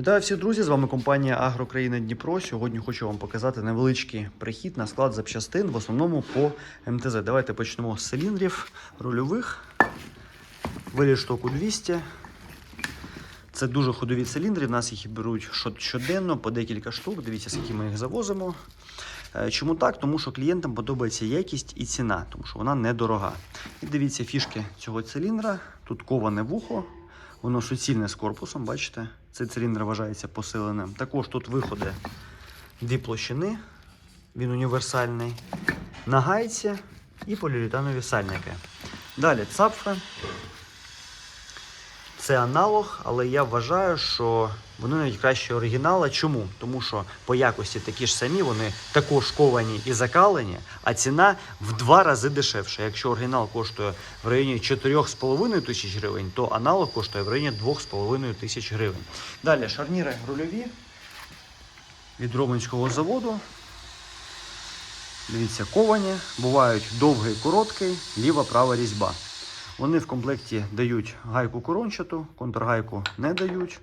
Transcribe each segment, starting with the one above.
Вітаю всіх друзі! З вами компанія Агрокраїна Дніпро. Сьогодні хочу вам показати невеличкий прихід на склад запчастин, в основному по МТЗ. Давайте почнемо з циліндрів рульових. Виліз штоку 200. Це дуже ходові циліндри. В нас їх беруть щоденно по декілька штук. Дивіться, скільки ми їх завозимо. Е, Чому так? Тому що клієнтам подобається якість і ціна, тому що вона недорога. І дивіться фішки цього циліндра. Тут коване вухо, воно суцільне з корпусом, бачите? Цей циліндр вважається посиленим. Також тут виходи дві площини, він універсальний, на гайці і поліуретанові сальники. Далі цапфи. Це аналог, але я вважаю, що вони навіть краще оригінала. Чому? Тому що по якості такі ж самі, вони також ковані і закалені, а ціна в два рази дешевша. Якщо оригінал коштує в районі 4,5 тисяч гривень, то аналог коштує в районі 2,5 тисяч гривень. Далі шарніри рульові від Романського заводу. Дивіться, ковані, бувають довгий, короткий, ліва, права різьба. Вони в комплекті дають гайку корончату, контргайку не дають,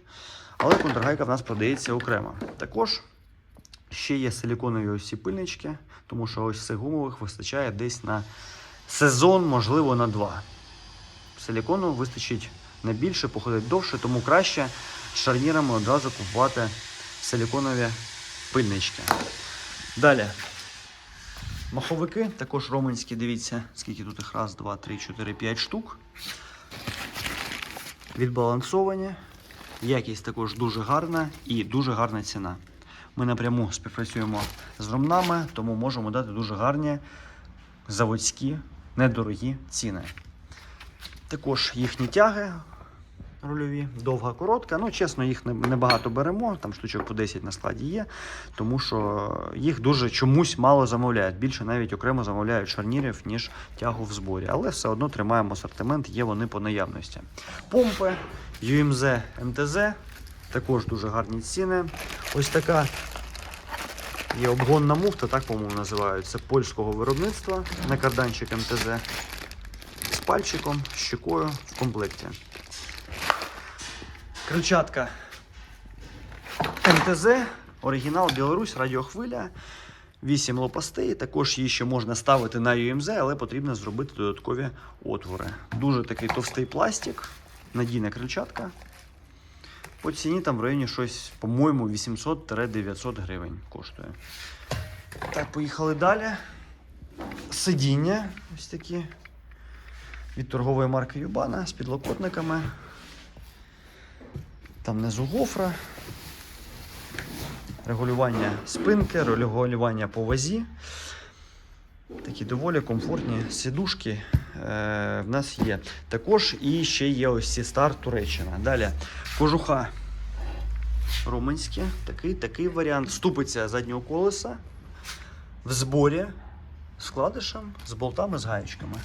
але контргайка в нас продається окремо. Також ще є силіконові ось пильнички, тому що ось цих гумових вистачає десь на сезон, можливо, на два. Силікону вистачить не більше, походить довше, тому краще шарнірами одразу купувати силіконові пильнички. Далі. Маховики також романські, дивіться, скільки тут їх раз, два, три, чотири, п'ять штук. Відбалансовані. Якість також дуже гарна і дуже гарна ціна. Ми напряму співпрацюємо з ромнами, тому можемо дати дуже гарні заводські, недорогі ціни. Також їхні тяги рульові, довга, коротка. Ну, чесно, їх не- небагато беремо, там штучок по 10 на складі є, тому що їх дуже чомусь мало замовляють. Більше навіть окремо замовляють шарнірів, ніж тягу в зборі. Але все одно тримаємо асортимент, є вони по наявності. Помпи, UMZ, МТЗ, також дуже гарні ціни. Ось така є обгонна муфта, так, по-моєму, називають. Польського виробництва на карданчик МТЗ з пальчиком, з щекою в комплекті. Крильчатка МТЗ, оригінал Білорусь, радіохвиля, 8 лопастей. Також її ще можна ставити на UMZ, але потрібно зробити додаткові отвори. Дуже такий товстий пластик, надійна крильчатка. По ціні там в районі щось, по-моєму, 800-900 гривень коштує. Так, поїхали далі. Сидіння ось такі від торгової марки Юбана з підлокотниками. Там внизу гофра, регулювання спинки, регулювання по вазі. Такі доволі комфортні сідушки е, в нас є. Також і ще є ось ці стар Туреччина. Далі кожуха романське, такий, такий варіант. Ступиця заднього колеса в зборі з вкладишем, з болтами, з гаєчками.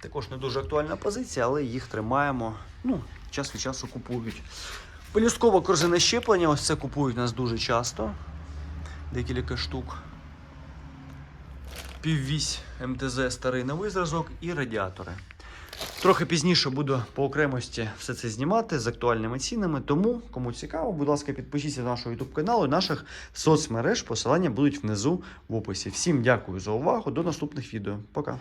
Також не дуже актуальна позиція, але їх тримаємо. Ну, час від часу купують. Пелюсткове корзине щеплення, ось це купують нас дуже часто. Декілька штук. Піввісь МТЗ старий новий зразок і радіатори. Трохи пізніше буду по окремості все це знімати з актуальними цінами. Тому, кому цікаво, будь ласка, підпишіться до нашого YouTube каналу, наших соцмереж. Посилання будуть внизу в описі. Всім дякую за увагу. До наступних відео. Пока.